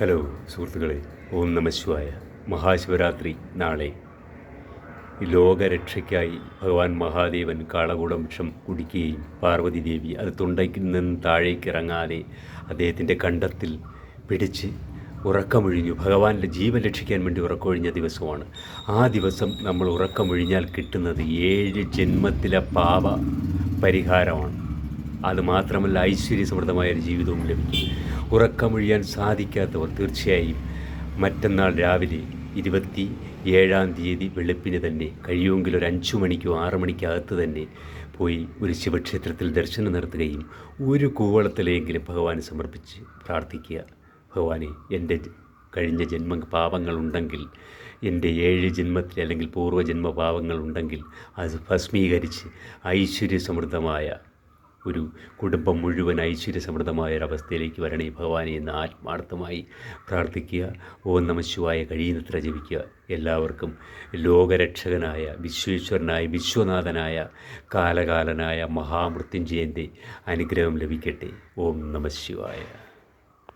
Hello സുഹൃത്തുക്കളെ ഓം നമശിവായ മഹാശിവരാത്രി നാളെ. ലോകരക്ഷയ്ക്കായി ഭഗവാൻ മഹാദേവൻ കാളകൂടം വിഷം കുടിക്കുകയും പാർവതി ദേവി അത് തൊണ്ടയ്ക്ക് നിന്ന് താഴേക്ക് ഇറങ്ങാതെ അദ്ദേഹത്തിന്റെ കണ്ടത്തിൽ പിടിച്ച് ഉറക്കമൊഴിഞ്ഞു. ഭഗവാന്റെ ജീവൻ രക്ഷിക്കാൻ വേണ്ടി ഉറക്കമൊഴിഞ്ഞ ദിവസമാണ്. ആ ദിവസം നമ്മൾ ഉറക്കമൊഴിഞ്ഞാൽ കിട്ടുന്നത് ഏഴ് ജന്മത്തിലെ പാപ പരിഹാരമാണ്. അത് മാത്രമല്ല ഐശ്വര്യസമൃദ്ധമായ ഒരു ജീവിതവും ലഭിക്കും. ഉറക്കമൊഴിയാൻ സാധിക്കാത്തവർ തീർച്ചയായും മറ്റന്നാൾ രാവിലെ ഇരുപത്തി ഏഴാം തീയതി വെളുപ്പിന് തന്നെ കഴിയുമെങ്കിൽ ഒരു അഞ്ചു മണിക്കോ ആറ് മണിക്കകത്ത് തന്നെ പോയി ഒരു ശിവക്ഷേത്രത്തിൽ ദർശനം നടത്തുകയും ഒരു കൂവളത്തിലെങ്കിലും ഭഗവാനെ സമർപ്പിച്ച് പ്രാർത്ഥിക്കുക. ഭഗവാനെ എന്റെ കഴിഞ്ഞ ജന്മ പാപങ്ങളുണ്ടെങ്കിൽ എന്റെ ഏഴ് ജന്മത്തിൽ അല്ലെങ്കിൽ പൂർവജന്മ പാപങ്ങളുണ്ടെങ്കിൽ അത് ഭസ്മീകരിച്ച് ഐശ്വര്യസമൃദ്ധമായ ഒരു കുടുംബം മുഴുവൻ ഐശ്വര്യസമൃദ്ധമായ ഒരവസ്ഥയിലേക്ക് വരണേ. ഭഗവാനെ എന്ന് ആത്മാർത്ഥമായി പ്രാർത്ഥിക്കുക. ഓം നമ ശിവായ. കഴിയുന്നത്ര ജപിക്കുക. എല്ലാവർക്കും ലോകരക്ഷകനായ വിശ്വേശ്വരനായ വിശ്വനാഥനായ കാലകാലനായ മഹാമൃത്യുഞ്ജയന്റെ അനുഗ്രഹം ലഭിക്കട്ടെ. ഓം നമ ശിവായ.